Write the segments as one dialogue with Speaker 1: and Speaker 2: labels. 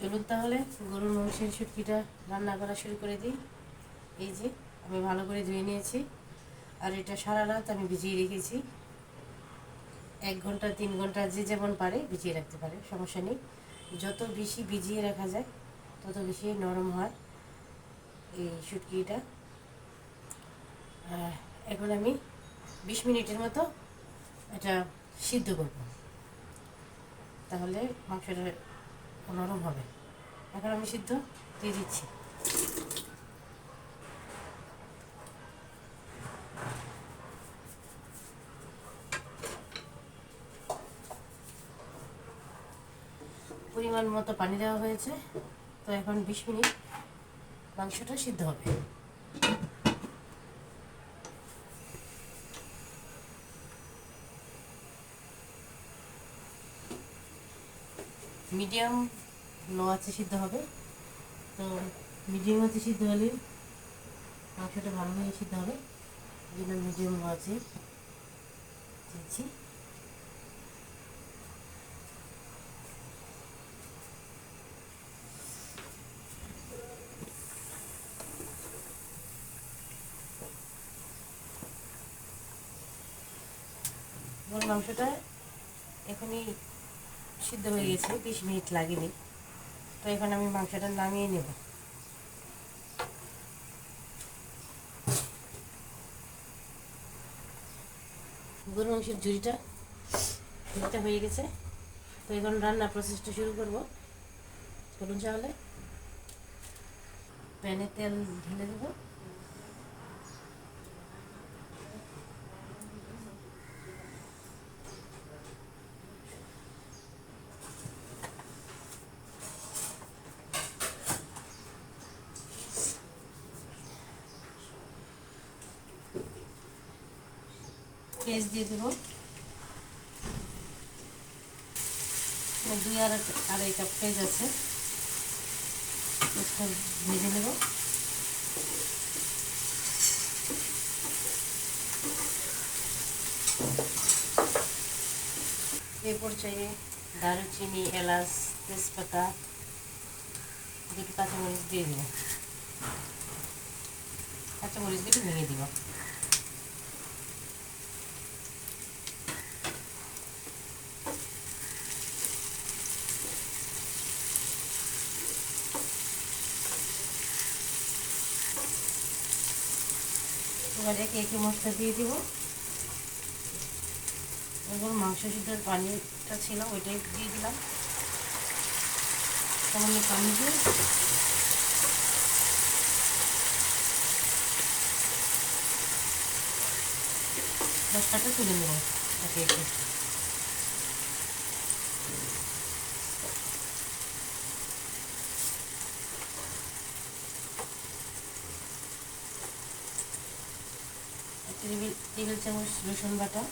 Speaker 1: চলুন তাহলে, গরুর মাংসের শুটকিটা রান্না করা শুরু করে দিই। এই যে, আমি ভালো করে ধুয়ে নিয়েছি। আর এটা সারা রাত আমি ভিজিয়ে রেখেছি। এক ঘণ্টা, তিন ঘণ্টা যে যেমন পারে ভিজিয়ে রাখতে পারে, সমস্যা নেই। যত বেশি ভিজিয়ে রাখা যায়, তত বেশি নরম হয় এই শুটকিটা। এখন আমি বিশ মিনিটের মতো এটা সিদ্ধ করব। তাহলে মাংসটা নরম হবে। এখন আমি সিদ্ধ দিয়ে দিচ্ছি। পরিমাণ মতো পানি দেওয়া হয়েছে। তো এখন বিশ মিনিট মাংসটা সিদ্ধ হবে। মিডিয়াম লো আছে, সিদ্ধ হবে। তো মিডিয়াম আছে, সিদ্ধ হলে মাংসটা ভালোভাবে সিদ্ধ হবে। জন্য মিডিয়াম লো আছে। মাংসটা এখনই সিদ্ধ হয়ে গেছে বিশ মিনিট লাগেনি। তো এখন আমি মাংসটা নামিয়ে নেব। গরু মাংসের ঝুড়িটা ঝুড়িটা হয়ে গেছে। তো এখন রান্না প্রসেসটা শুরু করব। চলুন তাহলে। প্যানে তেল ঢেলে দেবো। পেঁয়াজ দিয়ে দেবো। দুই আর আড়াই কাপ পেঁয়াজ আছে। ভেজে নেব। এ পর্যায়ে দারুচিনি, এলাচ, তেজপাতা, দুটো কাঁচামরিচ দিয়ে দেবো। কাঁচামরিচগুলো ভেঙে দিব। এবার একে একে মশলা দিয়ে দিব। এবার মাংস সিদ্ধর পানিটা ছিল, ওইটাই দিয়ে দিলাম। সামান্য পানি দিয়ে। মশলাটা তুলে নেব একে একে। টেবিল চামচ রসুন বাটা।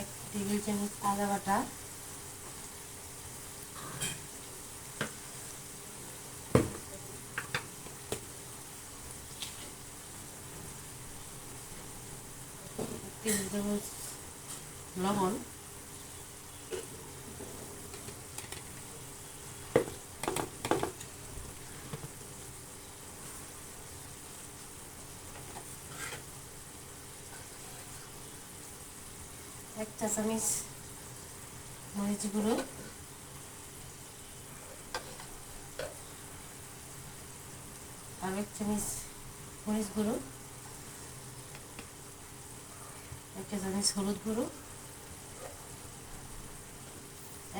Speaker 1: এক টেবিল চামচ আদা বাটা। টেবিল চামচ লবণ এক চা মরিচ গুঁড়ো আর এক চামচ মরিচ গুঁড়ো এক চা চামচ হলুদ গুঁড়ো।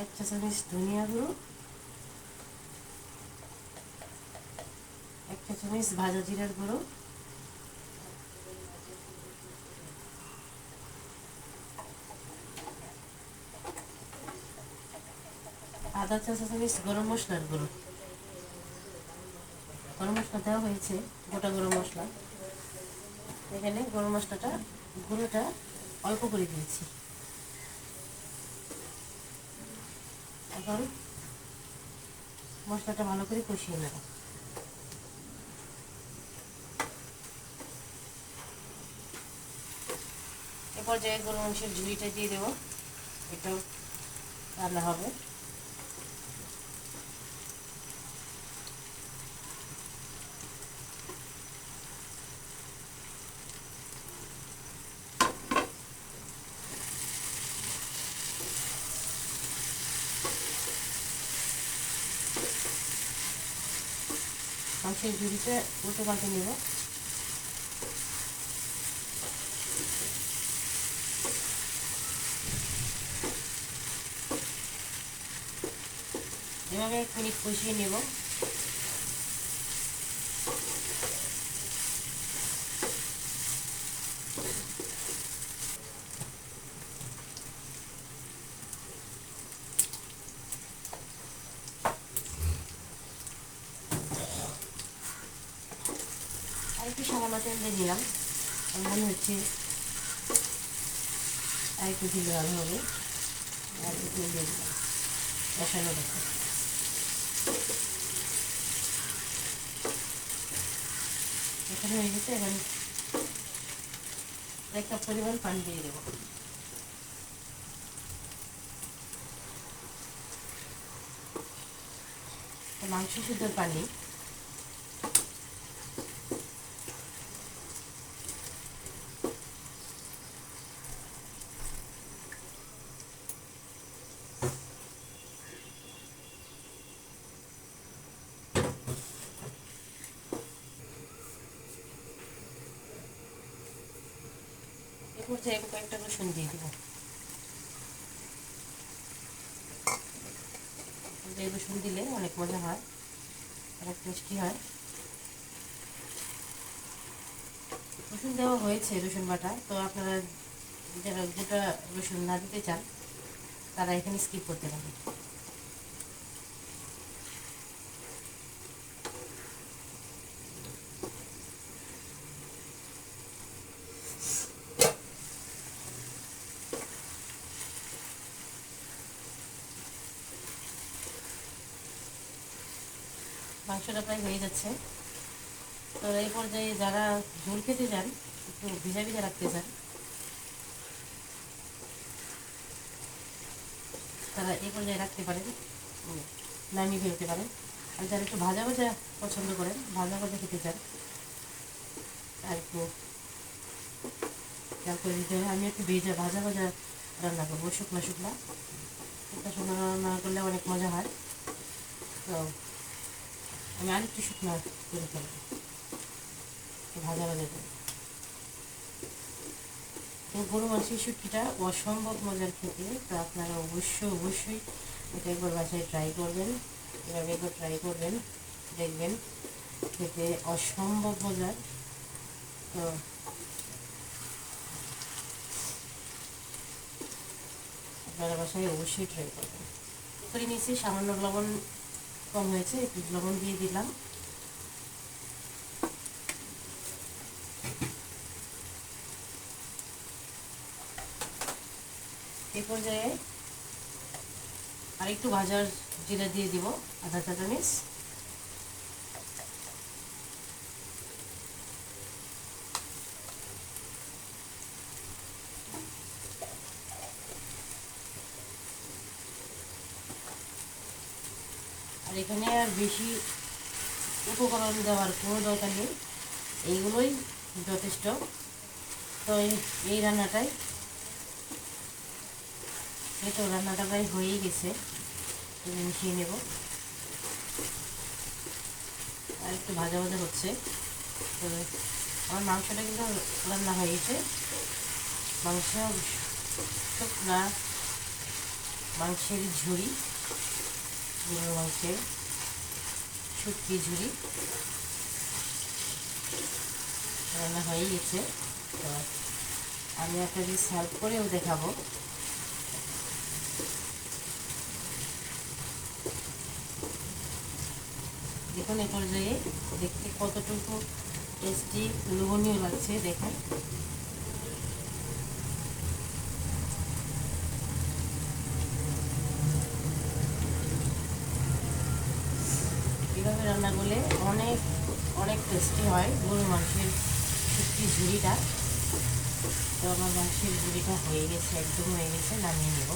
Speaker 1: এক চা চামচ ধনিয়া গুঁড়ো। এক চা চামচ ভাজা জিরার গুঁড়ো। আদা চা চামচ গরম মশলার গুঁড়ো গরম মশলা দেওয়া হয়েছে গোটা গরম মশলা এখানে গরম মশলাটা গুঁড়োটা অল্প করে দিয়েছি এখন মশলাটা ভালো করে কষিয়ে নেব পর্যায়ে গরু মাংসের ঝুড়িটা দিয়ে দেবো, এটাও রান্না হবে। মাংসের ঝুড়িতে উল্টো পাল্টে নেব। এভাবে এক মিনিট কষিয়ে নেব আর একটু সামান্য তেল দিয়ে দিলাম মনে হচ্ছে আর একটু ভালো হবে। আর একটু দিয়ে দিলাম। বসানো দেখো। এখানে হয়ে গেছে এখন এক কাপ পরিমাণ পানি দিয়ে দেবো। মাংস সিদ্ধর পানি। পর্যায়ে আমি কয়েকটা রসুন দিয়ে দেবো। রসুন দিলে অনেক মজা হয়, অনেক টেস্টি হয়। রসুন দেওয়া হয়েছে রসুন বাটা, তো আপনারা যারা যেটা রসুন না দিতে চান, তারা এখানে স্কিপ করতে পারেন। মাংসটা প্রায় হয়ে যাচ্ছে। তো এই পর্যায়ে যারা ঝোল খেতে চান একটু ভিজা ভিজা রাখতে চান তারা এই পর্যায়ে রাখতে পারেন নামিয়ে ফেলতে পারেন। আর যারা একটু ভাজা ভাজা পছন্দ করেন, ভাজা ভাজা খেতে চান, আর একটু খেয়াল করে দিতে আমি একটু ভেজা, ভাজা ভাজা রান্না করব, শুকনো শুকনো। শুকনো শুকনো রান্না করলে অনেক মজা হয়। তো আমি আরেকটু শুকনো করে ফেলব। ভাজা ভাজা করে। গরু মাংসের শুটকিটা অসম্ভব মজার খেতে, তো আপনারা অবশ্যই অবশ্যই এটা একবার বাসায় ট্রাই করবেন। এভাবে একবার ট্রাই করবেন, দেখবেন। খেতে অসম্ভব মজার। তো আপনারা বাসায় অবশ্যই ট্রাই করবেন। করে নিয়েছি সামান্য লবণ কম হয়েছে একটু লবণ দিয়ে দিলাম। এই পর্যায়ে আরেকটু ভাজার জিরা দিয়ে দিব আধা চামচ আর এখানে আর বেশি উপকরণ দেওয়ার কোনো দরকার নেই। এইগুলোই যথেষ্ট। তো এই- রান্নাটাই, এই তো রান্নাটা প্রায় হয়েই গেছে। মিশিয়ে নেব। আর একটু ভাজা ভাজা হচ্ছে। তো আমার মাংসটা কিন্তু রান্না হয়ে গেছে। মাংস, শুকনা মাংসের ঝুড়ি। গরুর মাংসের শুটকি ঝুড়ি রান্না হয়ে গেছে। তো আমি আপনাদের সার্ভ করেও দেখাবো। দেখুন এ পর্যায়ে দেখতে কতটুকু টেস্টি লোভনীয় লাগছে দেখুন এভাবে রান্না করলে অনেক অনেক টেস্টি হয়। গরুর মাংসের শুক্তি ঝুড়িটা। তো আমার মাংসের ঝুড়িটা হয়ে গেছে, একদম হয়ে গেছে, নামিয়ে নেব।